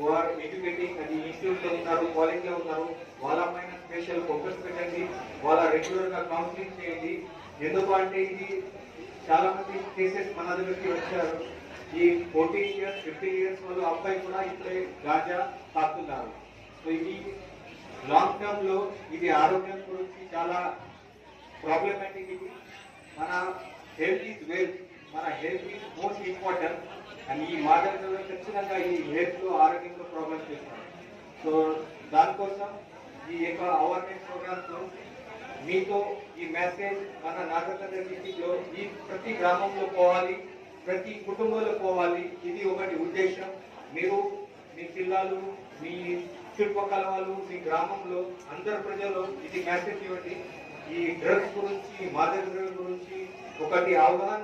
పైన వారు ఎడ్యుకేటింగ్ అది ఇన్స్టిట్యూట్లో ఉన్నారు కాలేజ్లో ఉన్నారు వాళ్ళ పైన స్పెషల్ ఫోకస్ పెట్టండి వాళ్ళ రెగ్యులర్గా కౌన్సిలింగ్ చేయండి. ఎందుకు అంటే ఇది చాలామంది కేసెస్ మన దగ్గరికి వచ్చారు. ఈ ఫోర్టీన్ ఇయర్స్ ఫిఫ్టీన్ ఇయర్స్ వాళ్ళు అబ్బాయి కూడా ఇప్పుడే గాంజా తాకుతున్నారు. సో ఇది లాంగ్ టర్మ్లో ఇది ఆరోగ్యం గురించి చాలా ప్రాబ్లమాటిక్ ఇది. మన హెల్త్ ఈజ్ వెల్త్ మన health is most important and ఈ మాటలు ఖచ్చితంగా ఈ హెల్త్ ఆరోగ్యంతో ఆరోగ్యంలో ప్రాబ్లమ్స్ సో దానికోసం ఈ యొక్క అవేర్నెస్ ప్రోగ్రామ్స్లో మీతో ఈ మెసేజ్ మన నాగరికత డిస్టిక్లో ఈ ప్రతి గ్రామంలో పోవాలి ప్రతి కుటుంబంలో పోవాలి. ఇది ఒకటి ఉద్దేశం. మీరు మీ పిల్లలు మీ చుట్టుపక్కల వాళ్ళు మీ గ్రామంలో అందరు ప్రజలు ఇది మెసేజ్ ఇవ్వండి. ఈ డ్రగ్స్ గురించి మాదక ద్రవ్యం గురించి ఒకటి అవగాహన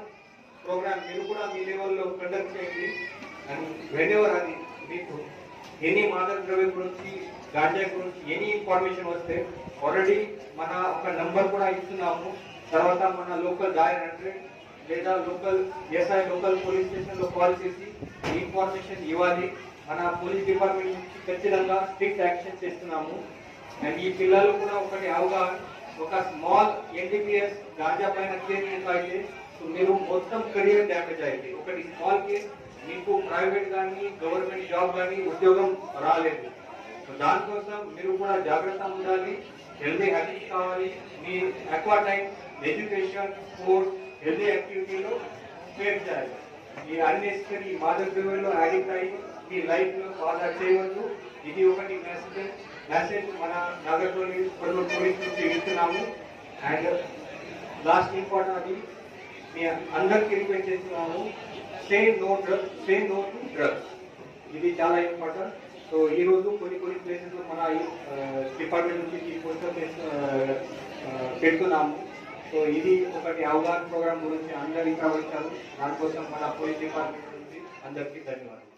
ప్రోగ్రామ్ మీరు కూడా మీ లెవెల్లో కండక్ట్ చేయండి. అండ్ వెనెవర్ అది మీకు ఎనీ మాదక ద్రవ్యం గురించి గాంజా గురించి ఎనీ ఇన్ఫర్మేషన్ వస్తే ఆల్రెడీ మన ఒక నంబర్ కూడా ఇస్తున్నాము. తర్వాత మన లోకల్ దాయర్ హండ్రెడ్ లేదా లోకల్ ఎస్ఐ లోకల్ పోలీస్ స్టేషన్లో కాల్ చేసి ఇన్ఫర్మేషన్ ఇవ్వాలి. మన పోలీస్ డిపార్ట్మెంట్ నుంచి ఖచ్చితంగా స్ట్రిక్ట్ యాక్షన్ చేస్తున్నాము. అండ్ ఈ పిల్లలు కూడా ఒకటి అవగాహన ఒక స్మాల్ ఎన్డీపీఎస్ గాంజా పైన కేసు అయితే సో మీరు మొత్తం కెరియర్ డ్యామేజ్ అయింది. ఒకటి స్మాల్ కేస్ మీకు ప్రైవేట్ కానీ గవర్నమెంట్ జాబ్ కానీ ఉద్యోగం రాలేదు. సో దానికోసం మీరు కూడా జాగ్రత్త ఉండాలి. హెల్దీ హ్యాబిట్స్ కావాలి. మీ అక్వా టైం ఎడ్యుకేషన్ స్పోర్ట్స్ హెల్దీ యాక్టివిటీలో స్పేర్ చేయాలి. ఈ అన్నెసరీ మాదక ద్రవ్యంలో యాడిక్ట్ అయ్యి మీ లైఫ్లో బాగా చేయవద్దు. ఇది ఒకటి మెసేజ్ మెసేజ్ మన నగరంలోని కొల్లూరు పోలీస్ నుంచి ఇస్తున్నాము అండ్ లాస్ట్ ఇంపార్టెంట్ అది మీ అందరికి రిక్వెస్ట్ చేస్తున్నాను. Say no drugs say no to drugs ఇది చాలా ఇంపార్టెంట్ సో ఈ రోజు కొన్ని కొన్ని ప్లేసెస్ మన డిపార్ట్మెంట్ నుంచి ఈ పెడుతున్నాము. సో ఇది ఒకటి అవగాహన ప్రోగ్రామ్ గురించి అందరికీ కావచ్చు దానికోసం మన పోలీస్ డిపార్ట్మెంట్ నుంచి అందరికీ ధన్యవాదాలు.